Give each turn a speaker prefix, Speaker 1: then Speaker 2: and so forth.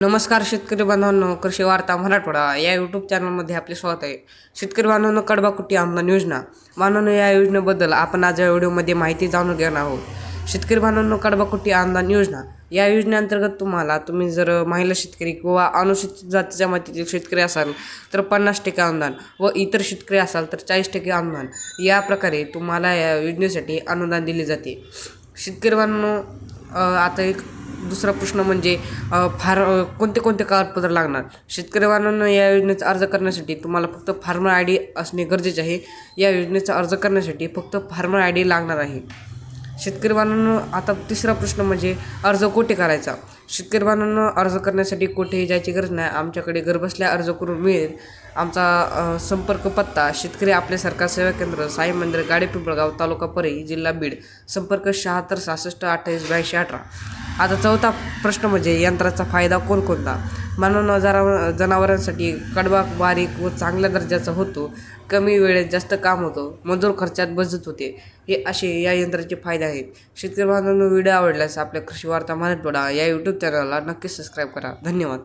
Speaker 1: नमस्कार शेतकरी बांधवांनो कृषी वार्ता मराठवाडा या यूट्यूब चॅनलमध्ये आपले स्वागत आहे. शेतकरी बांधवांनो कडबाकुटी अनुदान योजना. बांधवांनो या योजनेबद्दल आपण आज या व्हिडिओमध्ये माहिती जाणून घेणार आहोत. शेतकरी बांधवांनो कडबाकुटी अनुदान योजना. या योजनेअंतर्गत तुम्हाला तुम्ही जर महिला शेतकरी किंवा अनुसूचित जातीच्या मातीतील शेतकरी असाल तर पन्नास टक्के अनुदान व इतर शेतकरी असाल तर चाळीस टक्के अनुदान. या प्रकारे तुम्हाला या योजनेसाठी अनुदान दिले जाते. शेतकरी बांधवांनो आता एक दुसरा प्रश्न म्हणजे फार कोणते कोणते कागदपत्र लागणार? शेतकरी बांधवांनो या योजनेचा अर्ज करण्यासाठी तुम्हाला फक्त फार्मर आय डी असणे गरजेचे आहे. या योजनेचा अर्ज करण्यासाठी फक्त फार्मर आय डी लागणार आहे. शेतकरी बांधवांनो आता तिसरा प्रश्न म्हणजे अर्ज कोठे करायचा? शेतकरी बांधवांनो अर्ज करण्यासाठी कुठेही जायची गरज नाही. आमच्याकडे घरबसल्या अर्ज करून मिळेल. आमचा संपर्क पत्ता शेतकरी आपले सरकार सेवा केंद्र साई मंदिर गाडे पिंपळगाव तालुका परई जिल्हा बीड. संपर्क शहात्तर सहासष्ट अठ्ठावीस ब्याऐंशी अठरा. आता चौथा प्रश्न म्हणजे यंत्राचा फायदा कोणकोणता मानव जरा जनावरांसाठी कडबा बारीक व चांगल्या दर्जाचा होतो. कमी वेळेत जास्त काम होतं. मजूर खर्चात बचत होते. हे असे या यंत्राचे फायदे आहेत. शेतकरी बांधवांना व्हिडिओ आवडल्यास आपल्या कृषी वार्ता मराठवाडा या यूट्यूब चॅनलला नक्की सबस्क्राईब करा. धन्यवाद.